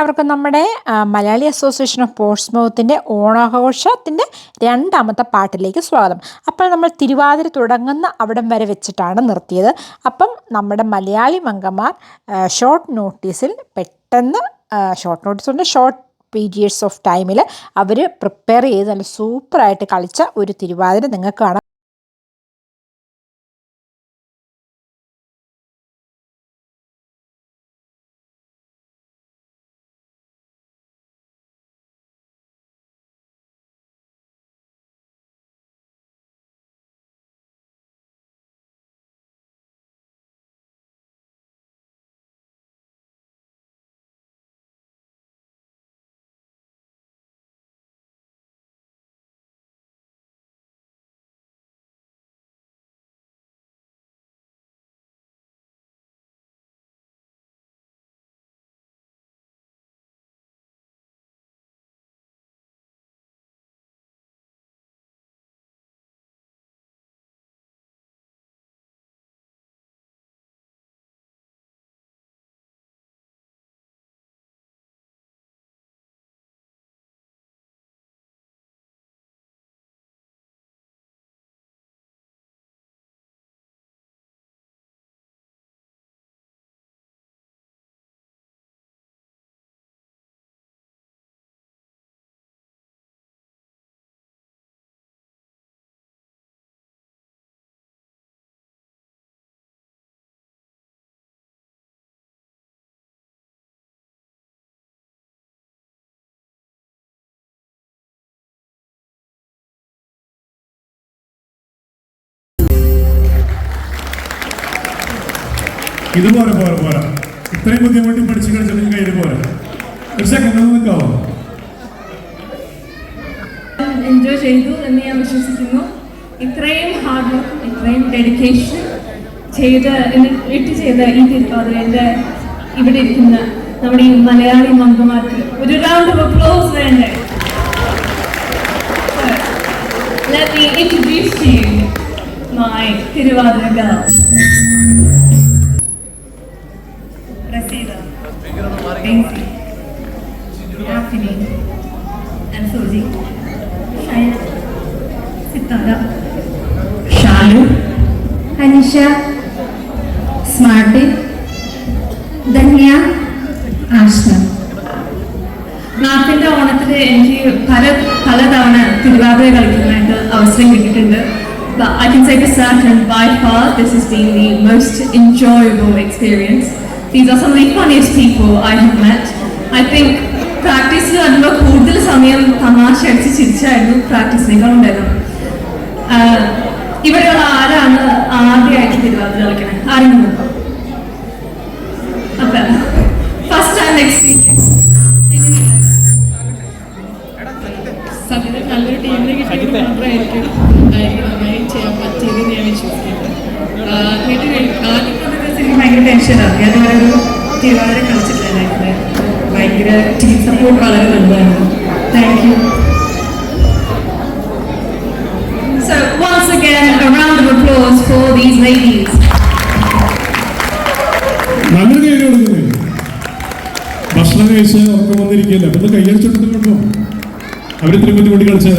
എല്ലാവർക്കും നമ്മുടെ Malayali association of പോർട്സ്മൗത്തിന്റെ ഓണാഘോഷത്തിന്റെ രണ്ടാമത്തെ പാട്ടിലേക്ക് സ്വാഗതം. അപ്പോൾ നമ്മൾ തിരുവാതിര തുടങ്ങുന്ന അവിടം വരെ വെച്ചിട്ടാണ് നിർത്തിയത്. അപ്പം നമ്മുടെ മലയാളി മംഗമാർ ഷോർട്ട് നോട്ടീസിൽ പെട്ടെന്ന് ഷോർട്ട് നോട്ടീസ് ഉണ്ട് ഷോർട്ട് പീരിയഡ്സ് ഓഫ് ടൈമിൽ അവർ പ്രിപ്പയർ ചെയ്ത് നല്ല സൂപ്പറായിട്ട് കളിച്ച ഒരു തിരുവാതിര നിങ്ങൾക്ക് കാണാം. ഇത് പോരെ പോരെ. ഇത്രയും ബുദ്ധിമുട്ടി പഠിച്ചു കളിച്ചിട്ട് കയ്യിൽ പോരാ. ഒരു സെക്കൻഡ് നിൽക്കാവോ? എൻജോയ് ചെയ്തു എന്ന് ഞാൻ വിശ്വസിക്കുന്നു. ഇത്രയും ഹാർഡ് വർക്ക് ഇത്രയും ഡെഡിക്കേഷൻ ചെയ്ത് ഇട്ട് ചെയ്ത ഈ തിരുവാതിരന്റെ ഇവിടെ ഇരിക്കുന്ന നമ്മുടെ ഈ മലയാളി മംഗമാർക്ക് ഒരു റൗണ്ട് ഓഫ് അപ്ലോസ് വേണ്ടേ? Let me introduce Thiruvathira. Daisy, Daphne, and Suzy. Shaya, Sitara, Shalu, Anisha, Smarty, Danya, Ashna. നാട്ടിന്റെ ഓണത്തിന് എനിക്ക് പല പലതവണ തിരുവാതിര കളിക്കാനായിട്ട് അവസരം കിട്ടിയിട്ടുണ്ട് I can say certain by far this has been the most enjoyable experience. These are some of the funniest people I have met. I think പ്രാക്ടീസിൽ വരുമ്പോൾ കൂടുതൽ സമയം തമാശ അടിച്ച് ചിരിച്ചായിരുന്നു പ്രാക്ടീസിനേക്കാൾ ഉണ്ടായിരുന്നു ആഹ് ഇവിടെയുള്ള ആരാണ് ആദ്യമായിട്ട് തിരുവാതിര കളിക്കണത് ആരെങ്കിലും അപ്പൊ ഫസ്റ്റ് ടൈം എക്സ്പീരിയൻസ് സത്യത്തിൽ നല്ലൊരു ടീമിനെ കിട്ടിയത് മാത്രമായിരിക്കും. നന്നായി ചെയ്യാൻ പറ്റിയത് ഞാൻ വിശ്വസിക്കുന്നു. ആഹ് കേട്ട് കഴി- ആദ്യം എനിക്ക് ഭയങ്കര ടെൻഷനാണ് ഞാൻ ഒരു തിരുവാതിര കളിച്ചിട്ടില്ല ഭയങ്കര ടീം സപ്പോർട്ട് വളരെ നല്ലതായിരുന്നു താങ്ക് യു ഭക്ഷണം കഴിച്ച് ഉറക്കം വന്നിരിക്കുന്നു അപ്പൊ ഒന്ന് കയ്യടിച്ചോട്ട് കേട്ടോ അവരിത്രയും ബുദ്ധിമുട്ടി കളിച്ചത്.